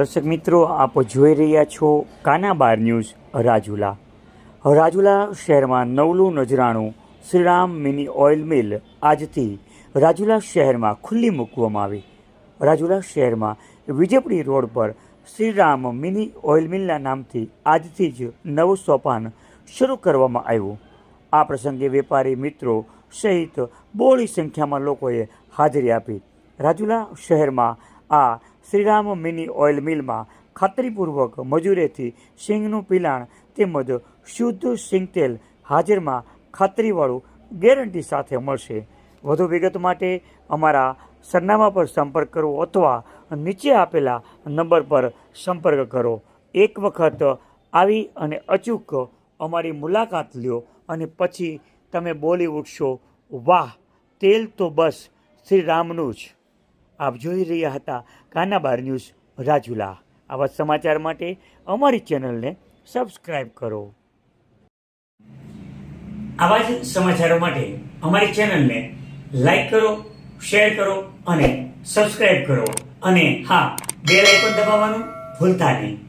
દર્શક મિત્રો, આપ જોઈ રહ્યા છો કાનાબાર ન્યૂઝ રાજુલા. રાજુલા શહેરમાં નવલું નજરાણું શ્રીરામ મિની ઓઇલ મિલ આજથી રાજુલા શહેરમાં ખુલ્લી મૂકવામાં આવી. રાજુલા શહેરમાં વિજયપુરી રોડ પર શ્રીરામ મિની ઓઇલ મિલના નામથી આજથી જ નવું સોપાન શરૂ કરવામાં આવ્યું. આ પ્રસંગે વેપારી મિત્રો સહિત બહોળી સંખ્યામાં લોકોએ હાજરી આપી. રાજુલા શહેરમાં આ શ્રીરામ મિની ઓઇલ મિલમાં ખાતરીપૂર્વક મજૂરેથી સિંગનું પિલાણ તેમજ શુદ્ધ સિંગ તેલ હાજરમાં ખાતરીવાળું ગેરંટી સાથે મળશે. વધુ વિગત માટે અમારા સરનામા પર સંપર્ક કરો અથવા નીચે આપેલા નંબર પર સંપર્ક કરો. એક વખત આવી અને અચૂક અમારી મુલાકાત લ્યો અને પછી તમે બોલી ઉઠશો વાહ! તેલ તો બસ શ્રી રામનું જ. આપ જોઈ રહ્યા હતા કાનાબાર ન્યૂઝ રાજુલા. આવા સમાચાર માટે અમારી ચેનલને સબસ્ક્રાઈબ કરો. આવા જ સમાચારો માટે અમારી ચેનલને લાઈક કરો, શેર કરો અને સબસ્ક્રાઈબ કરો. અને હા, બેલ પણ દબાવવાનું ભૂલતા નહીં.